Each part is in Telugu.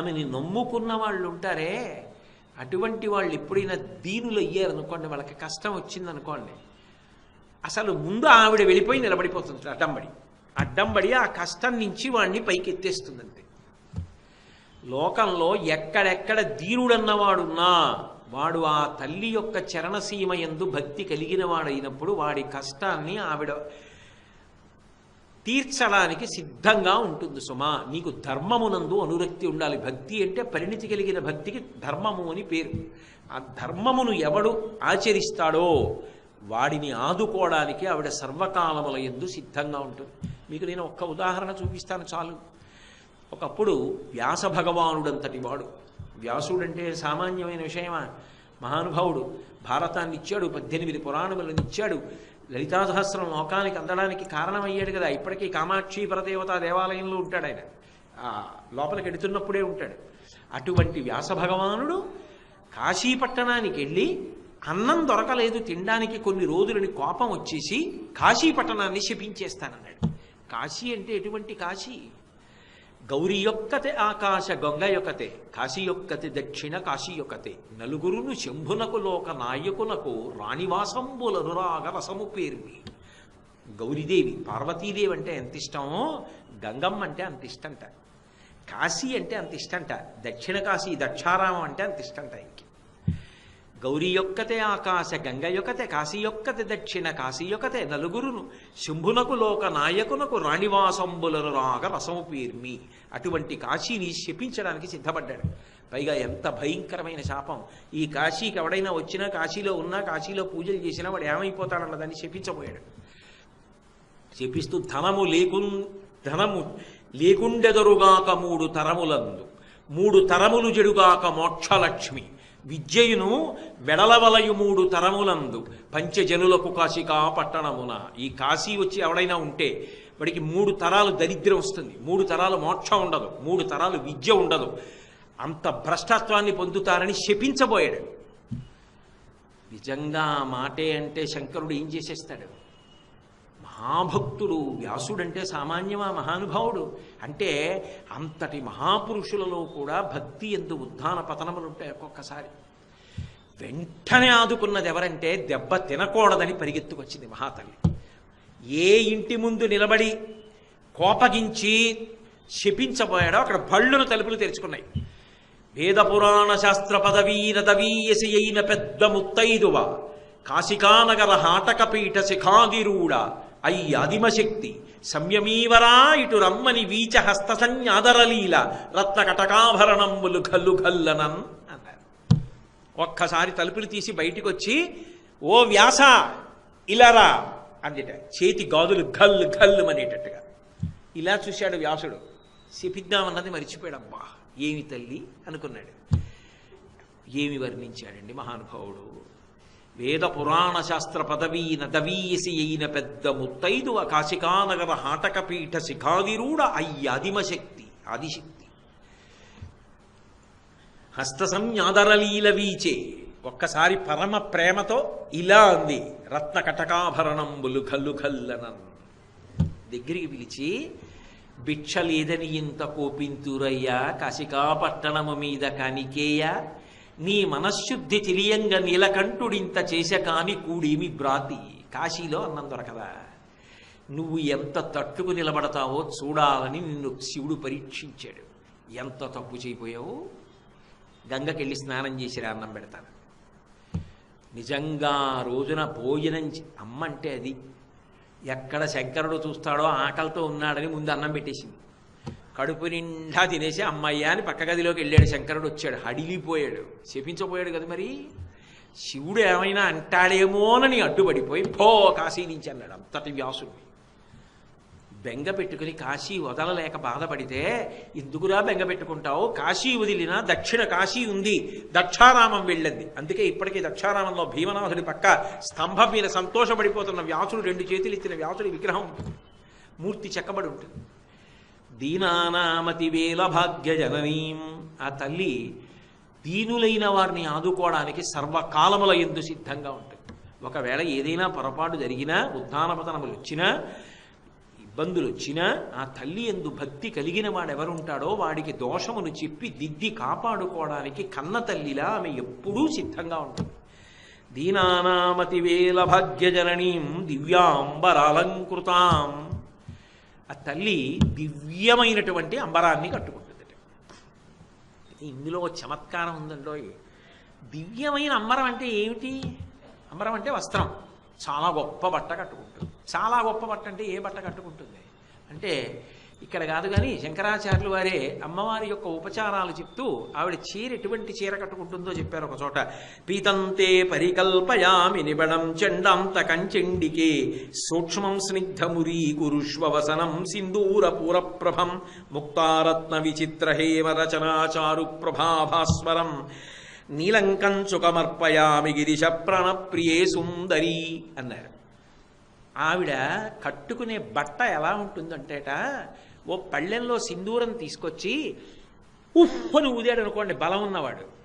ఆమెని నమ్ముకున్న వాళ్ళు ఉంటారే అటువంటి వాళ్ళు ఎప్పుడైనా దీనులు అయ్యారనుకోండి వాళ్ళకి కష్టం వచ్చిందనుకోండి అసలు ముందు ఆవిడ వెళ్ళిపోయి నిలబడిపోతుంది అడ్డంబడి. అడ్డంబడి ఆ కష్టం నుంచి వాడిని పైకి ఎత్తేస్తుందంతే లోకంలో ఎక్కడెక్కడ దీనుడన్నవాడున్నా వాడు ఆ తల్లి యొక్క చరణసీమ ఎందు భక్తి కలిగిన వాడైనప్పుడు వాడి కష్టాన్ని ఆవిడ తీర్చడానికి సిద్ధంగా ఉంటుంది సుమా. నీకు ధర్మమునందు అనురక్తి ఉండాలి. భక్తి అంటే పరిణితి కలిగిన భక్తికి ధర్మము అని పేరు. ఆ ధర్మమును ఎవడు ఆచరిస్తాడో వాడిని ఆదుకోవడానికి ఆవిడ సర్వకాలముల ఎందు సిద్ధంగా ఉంటుంది. మీకు నేను ఒక్క ఉదాహరణ చూపిస్తాను చాలు. ఒకప్పుడు వ్యాస భగవానుడంతటి వాడు. వ్యాసుడంటే సామాన్యమైన విషయమా? మహానుభావుడు. భారతాన్ని ఇచ్చాడు పద్దెనిమిది పురాణములను ఇచ్చాడు. లలితా సహస్రం లోకానికి అందడానికి కారణమయ్యాడు కదా. ఇప్పటికీ కామాక్షి పరదేవత దేవాలయంలో ఉంటాడు ఆయన. లోపలికి ఎడుతున్నప్పుడే ఉంటాడు. అటువంటి వ్యాస భగవానుడు కాశీపట్టణానికి వెళ్ళి అన్నం దొరకలేదు తినడానికి కొన్ని రోజులని కోపం వచ్చేసి కాశీపట్టణాన్ని శపించేస్తానన్నాడు. కాశీ అంటే ఎటువంటి కాశీ? గౌరీ యొక్కతే ఆకాశ గంగ యొక్కతే కాశీ యొక్కతే దక్షిణ కాశీ యొక్కతే నలుగురును శంభునకు లోక నాయకులకు రాణివాసంబుల అనురాగ రసము పేర్వి గౌరీదేవి పార్వతీదేవి అంటే ఎంత ఇష్టమో గంగమ్మ అంటే అంత ఇష్టంట. కాశీ అంటే అంత ఇష్టంట. దక్షిణ కాశీ దక్షారామం అంటే అంత ఇష్టంట ఇంక. గౌరీ యొక్కతే ఆకాశ గంగ యొక్కతే కాశీ యొక్కతే దక్షిణ కాశీ యొక్కతే నలుగురును. శంభునకు లోక నాయకునకు రాణివాసంబులను రాగ రసము పీర్మి. అటువంటి కాశీని శపించడానికి సిద్ధపడ్డాడు. పైగా ఎంత భయంకరమైన శాపం. ఈ కాశీకి ఎవడైనా వచ్చినా కాశీలో ఉన్నా కాశీలో పూజలు చేసినా వాడు ఏమైపోతాడన్నదని శపించబోయాడు. శపిస్తూ ధనము లేకు ధనము లేకుండెదరుగాక మూడు తరములందు. మూడు తరములు జడుగాక మోక్షలక్ష్మి. విద్యయును వెడలవలయు మూడు తరములందు పంచజనులకు కాశికా పట్టణమున ఈ కాశీ వచ్చి ఎవడైనా ఉంటే వాడికి మూడు తరాలు దరిద్రం వస్తుంది. మూడు తరాలు మోక్షం ఉండదు. మూడు తరాలు విద్య ఉండదు. అంత భ్రష్టత్వాన్ని పొందుతారని శపించబోయాడు. నిజంగా ఆ మాటే అంటే శంకరుడు ఏం చేసేస్తాడు? మహాభక్తుడు వ్యాసుడంటే సామాన్యమా మహానుభావుడు. అంటే అంతటి మహాపురుషులలో కూడా భక్తి ఎందు ఉద్ధాన పతనములు ఉంటాయి ఒక్కొక్కసారి. వెంటనే ఆదుకున్నది ఎవరంటే దెబ్బ తినకూడదని పరిగెత్తుకొచ్చింది మహాతల్లి. ఏ ఇంటి ముందు నిలబడి కోపగించి శపించబోయాడో అక్కడ బళ్ళును తలుపులు తెరుచుకున్నాయి. వేద పురాణ శాస్త్ర పదవీన దవీయసి అయిన పెద్ద ముత్తైదువ. కాశికానగర హాటకపీఠ శిఖాగిరూడ అయి అదిమశక్తి సంయమీవరా ఇటు రమ్మని వీచ హస్త సంజ్ఞాదరలీల రత్న కటకాభరణములు గల్లు గల్లనన్ అన్నారు. ఒక్కసారి తలుపులు తీసి బయటికి వచ్చి ఓ వ్యాస ఇలారా అందిట చేతి గాదులు గల్ గల్లు అనేటట్టుగా. ఇలా చూశాడు వ్యాసుడు. శపిద్దామన్నది మర్చిపోయాడబ్బా. ఏమి తల్లి? అనుకున్నాడు. ఏమి వర్ణించాడండి మహానుభావుడు? వేద పురాణ శాస్త్ర పదవీ నదవీయసి అయిన పెద్ద ముత్తైదు కాశికానగర హాటకపీఠ శిఖాదిరూఢ అయ్య అదిమశక్తి ఆదిశక్తి. హస్త సంయాదరలీల వీచే ఒక్కసారి పరమ ప్రేమతో ఇలా అంది రత్న కటకాభరణంబులు ఖల్లు కల్లనన్ దగ్గరికి పిలిచి భిక్ష లేదని ఇంత కోపింతురయ్యా కాశికాపట్టణము మీద కానికేయ? నీ మనశ్శుద్ధి తెలియంగా నీలకంఠుడింత చేసే కాని కూడేమి బ్రాతి కాశీలో అన్నం దొరకదా. నువ్వు ఎంత తట్టుకు నిలబడతావో చూడాలని నిన్ను శివుడు పరీక్షించాడు. ఎంత తప్పు చేయిపోయావు గంగకెళ్ళి స్నానం చేసిరా అన్నం పెడతాను. నిజంగా రోజున భోజనం అమ్మ అంటే అది. ఎక్కడ శంకరుడు చూస్తాడో ఆకలితో ఉన్నాడని ముందు అన్నం పెట్టేసింది. కడుపు నిండా తినేసి అమ్మయ్య అని పక్క గదిలోకి వెళ్ళాడు. శంకరుడు వచ్చాడు. హడిలిపోయాడు. శపించబోయాడు కదా మరి? శివుడు ఏమైనా అంటాడేమోనని అడ్డుపడిపోయి పో కాశీ నుంచి అన్నాడు అంతటి వ్యాసుడిని బెంగ పెట్టుకుని కాశీ వదలలేక బాధపడితే ఎందుకురా బెంగ పెట్టుకుంటావు? కాశీ వదిలిన దక్షిణ కాశీ ఉంది. దక్షారామం వెళ్ళింది. అందుకే ఇప్పటికీ దక్షారామంలో భీమనాథుడి పక్క స్తంభం మీద సంతోషపడిపోతున్న వ్యాసుడు రెండు చేతులు ఇచ్చిన వ్యాసుడి విగ్రహం. మూర్తి చెక్కబడి ఉంటుంది. దీనానామతి వేల భాగ్య జననీం ఆ తల్లి దీనులైన వారిని ఆదుకోవడానికి సర్వకాలముల ఎందు సిద్ధంగా ఉంటుంది. ఒకవేళ ఏదైనా పొరపాటు జరిగినా ఉత్థానపతనములు వచ్చినా ఇబ్బందులు వచ్చినా ఆ తల్లి ఎందు భక్తి కలిగిన వాడెవరుంటాడో వాడికి దోషమును చెప్పి దిద్ది కాపాడుకోవడానికి కన్న తల్లిలా ఆమె ఎప్పుడూ సిద్ధంగా ఉంటుంది. దీనానామతి వేల భాగ్యజననీం దివ్యాంబరాలంకృతాం. ఆ తల్లి దివ్యమైనటువంటి అంబరాన్ని కట్టుకుంటుంది ఇందులో చమత్కారం ఉందండో దివ్యమైన అంబరం అంటే ఏమిటి? అంబరం అంటే వస్త్రం. చాలా గొప్ప బట్ట కట్టుకుంటుంది. చాలా గొప్ప బట్ట అంటే ఏ బట్ట కట్టుకుంటుంది? అంటే ఇక్కడ కాదు కానీ శంకరాచార్యులు వారే అమ్మవారి యొక్క ఉపచారాలు చెప్తూ ఆవిడ చీర ఎటువంటి చీర కట్టుకుంటుందో చెప్పారు ఒక చోట. పీతంతే పరికల్పయామి నిబడం చెండంత కంచెండికే సూక్ష్మం స్నిగ్ధమురీ కురుష్వసనం సింధూర పూరప్రభం ముక్తారత్న విచిత్ర హేమ రచనాచారు ప్రభాభాస్వరం. నీలంకంచుకమర్పయామి గిరిశ ప్రణప్రియే సుందరి అన్నారు. ఆవిడ కట్టుకునే బట్ట ఎలా ఉంటుందంటేట ఓ పళ్ళెంలో సింధూరం తీసుకొచ్చి ఉఫ్ అని ఊదాడు అనుకోండి బలం ఉన్నవాడు.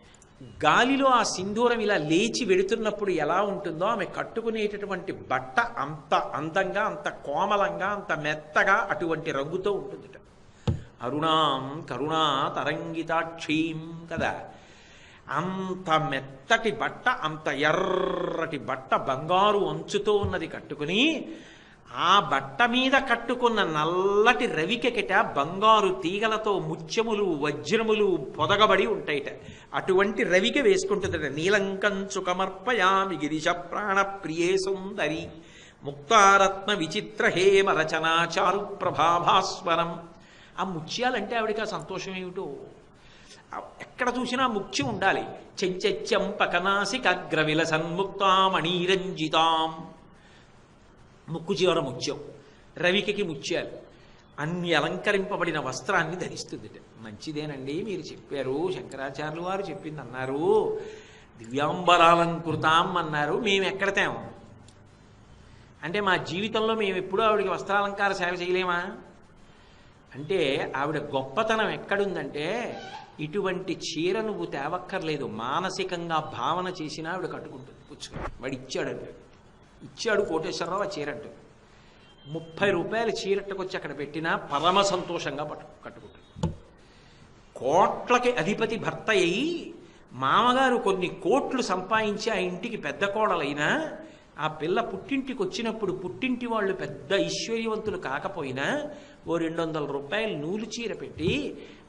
గాలిలో ఆ సింధూరం ఇలా లేచి వెడుతున్నప్పుడు ఎలా ఉంటుందో ఆమె కట్టుకునేటటువంటి బట్ట అంత అందంగా అంత కోమలంగా అంత మెత్తగా అటువంటి రంగుతో ఉంటుందిట. అరుణాం కరుణా తరంగితాక్షీం కదా. అంత మెత్తటి బట్ట అంత ఎర్రటి బట్ట బంగారు అంచుతో ఉన్నది కట్టుకుని ఆ బట్ట మీద కట్టుకున్న నల్లటి రవికెకిట బంగారు తీగలతో ముత్యములు వజ్రములు పొదగబడి ఉంటాయిట. అటువంటి రవిక వేసుకుంటుందట నీలంకంచు కమర్పయామి గిరిశ ప్రాణ ప్రియే సుందరి. ముక్తారత్న విచిత్ర హేమ రచనాచారు ప్రభాభాస్వరం ఆ ముత్యాలంటే ఆవిడకి ఆ సంతోషం ఏమిటో? ఎక్కడ చూసినా ముఖ్యం ఉండాలి. చెంచెంపకనాసి కగ్రవిల సన్ముక్తామణీరంజితాం ముక్కు చివర ముత్యం రవికకి ముత్యాలు అన్ని అలంకరింపబడిన వస్త్రాన్ని ధరిస్తుంది మంచిదేనండి మీరు చెప్పారు. శంకరాచార్యులు వారు చెప్పింది అన్నారు దివ్యాంబరాలంకృతాం అన్నారు. మేము ఎక్కడ తేము అంటే మా జీవితంలో మేము ఎప్పుడూ ఆవిడకి వస్త్రాలంకార సేవ చేయలేమా? అంటే ఆవిడ గొప్పతనం ఎక్కడుందంటే ఇటువంటి చీర నువ్వు తేవక్కర్లేదు. మానసికంగా భావన చేసినా ఆవిడ కట్టుకుంటుంది. పుచ్చుకుని వాడు ఇచ్చాడు కోటేశ్వరరావు ఆ చీర ముప్పై రూపాయల చీరట్టుకొచ్చి అక్కడ పెట్టినా పరమ సంతోషంగా పట్టు కట్టుకుంటాడు కోట్లకి అధిపతి భర్త అయి మామగారు కొన్ని కోట్లు సంపాదించి ఆ ఇంటికి పెద్ద కోడలైనా ఆ పిల్ల పుట్టింటికి వచ్చినప్పుడు పుట్టింటి వాళ్ళు పెద్ద ఐశ్వర్యవంతులు కాకపోయినా ఓ రెండు వందల రూపాయలు నూలు చీర పెట్టి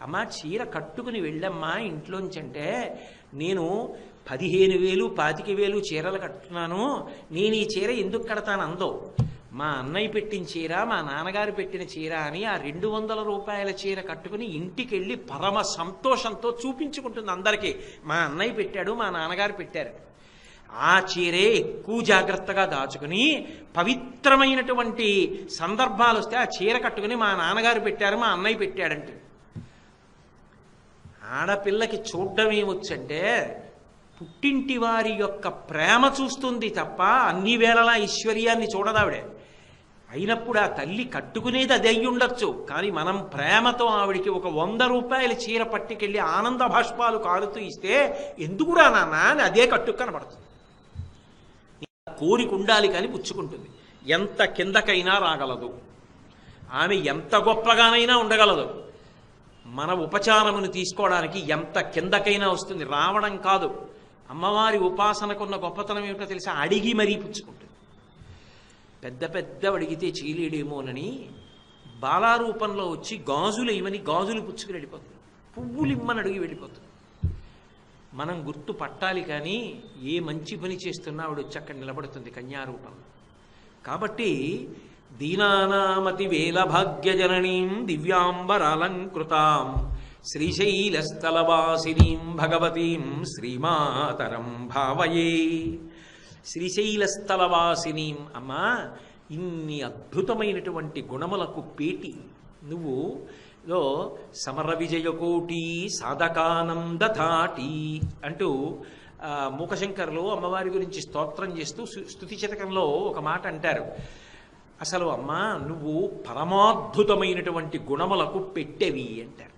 అమ్మా చీర కట్టుకుని వెళ్ళమ్మా ఇంట్లోంచి అంటే నేను పదిహేను వేలు పాతిక వేలు చీరలు కట్టుతున్నాను నేను ఈ చీర ఎందుకు కడతాను అందో. మా అన్నయ్య పెట్టిన చీర మా నాన్నగారు పెట్టిన చీర అని ఆ రెండు వందల రూపాయల చీర కట్టుకుని ఇంటికి వెళ్ళి పరమ సంతోషంతో చూపించుకుంటుంది అందరికీ. మా అన్నయ్య పెట్టాడు మా నాన్నగారు పెట్టారు. ఆ చీరే ఎక్కువ జాగ్రత్తగా దాచుకుని పవిత్రమైనటువంటి సందర్భాలు వస్తే ఆ చీర కట్టుకుని మా నాన్నగారు పెట్టారు మా అన్నయ్య పెట్టాడంటే. ఆడపిల్లకి చూడడం ఏమొచ్చంటే పుట్టింటి వారి యొక్క ప్రేమ చూస్తుంది తప్ప అన్ని వేళలా ఐశ్వర్యాన్ని చూడదావిడే. అయినప్పుడు ఆ తల్లి కట్టుకునేది అది అయి ఉండొచ్చు. కానీ మనం ప్రేమతో ఆవిడికి ఒక వంద రూపాయల చీర పట్టుకెళ్ళి ఆనంద భాష్పాలు కాలుతూ ఇస్తే ఎందుకురా నాన్న అని అదే కట్టుకు కనబడుతుంది. కోరిక ఉండాలి కానీ పుచ్చుకుంటుంది. ఎంత కిందకైనా రాగలదు. ఆమె ఎంత గొప్పగానైనా ఉండగలదు. మన ఉపచారమును తీసుకోవడానికి ఎంత కిందకైనా వస్తుంది. రావడం కాదు. అమ్మవారి ఉపాసనకున్న గొప్పతనం ఏమిటో తెలిసి అడిగి మరీ పుచ్చుకుంటుంది. పెద్ద పెద్ద అడిగితే చీలేడేమోనని బాలారూపంలో వచ్చి గాజులు ఇవని గాజులు పుచ్చుకుని వెళ్ళిపోతుంది. పువ్వులు ఇమ్మని అడిగి వెళ్ళిపోతుంది. మనం గుర్తు పట్టాలి కానీ ఏ మంచి పని చేస్తున్నా ఆవిడ వచ్చి అక్కడ నిలబడుతుంది కన్యారూపంలో కాబట్టి దీనానామతి వేల భాగ్యజననీం దివ్యాంబరాలంకృతాం. శ్రీశైలస్థలవాసినీం భగవతీం శ్రీమాతరం భావయే. శ్రీశైలస్థలవాసినీం అమ్మా ఇన్ని అద్భుతమైనటువంటి గుణములకు పేటి. నువ్వు లో సమర విజయకోటి సాధకానందథాటి అంటూ ఆ, మూకశంకర్లు అమ్మవారి గురించి స్తోత్రం చేస్తూ స్థుతి శతకంలో ఒక మాట అంటారు. అసలు అమ్మ నువ్వు పరమాద్భుతమైనటువంటి గుణములకు పెట్టెవి అంటారు.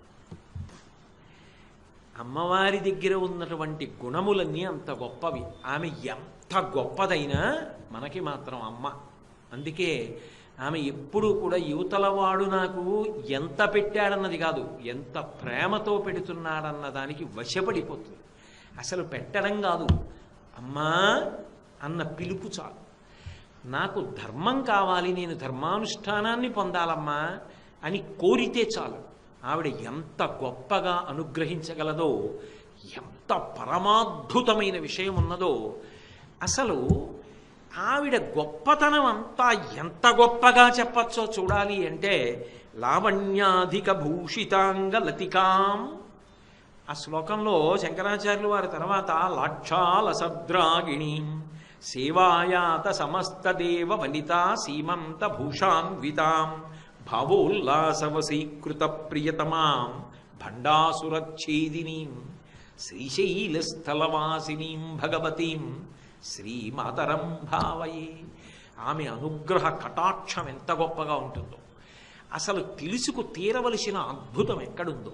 అమ్మవారి దగ్గర ఉన్నటువంటి గుణములన్నీ అంత గొప్పవి. ఆమె ఎంత గొప్పదైనా మనకి మాత్రం అమ్మ. అందుకే ఆమె ఎప్పుడూ కూడా యువతలవాడు నాకు ఎంత పెట్టాడన్నది కాదు ఎంత ప్రేమతో పెడుతున్నాడన్న దానికి వశపడిపోతుంది. అసలు పెట్టడం కాదు. అమ్మా అన్న పిలుపు చాలు. నాకు ధర్మం కావాలి నేను ధర్మానుష్ఠానాన్ని పొందాలమ్మా అని కోరితే చాలు. ఆవిడ ఎంత గొప్పగా అనుగ్రహించగలదో ఎంత పరమాద్భుతమైన విషయం ఉన్నదో అసలు ఆవిడ గొప్పతనం అంతా ఎంత గొప్పగా చెప్పచ్చో చూడాలి అంటే లావణ్యాధిక భూషితాంగ లతికాం. ఆ శ్లోకంలో శంకరాచార్యులు వారి తర్వాత లాక్షాలసద్రాగిణీం సేవాయాత సమస్త దేవ వనిత సీమంత భూషాన్వితాం. భావోల్లాసవసీకృత ప్రియతమాం భండాసురఛేదినీం శ్రీశైలస్థలవాసినీం భగవతీం శ్రీమాతరం భావయే ఆమె అనుగ్రహ కటాక్షం ఎంత గొప్పగా ఉంటుందో. అసలు తెలుసుకు తీరవలసిన అద్భుతం ఎక్కడుందో.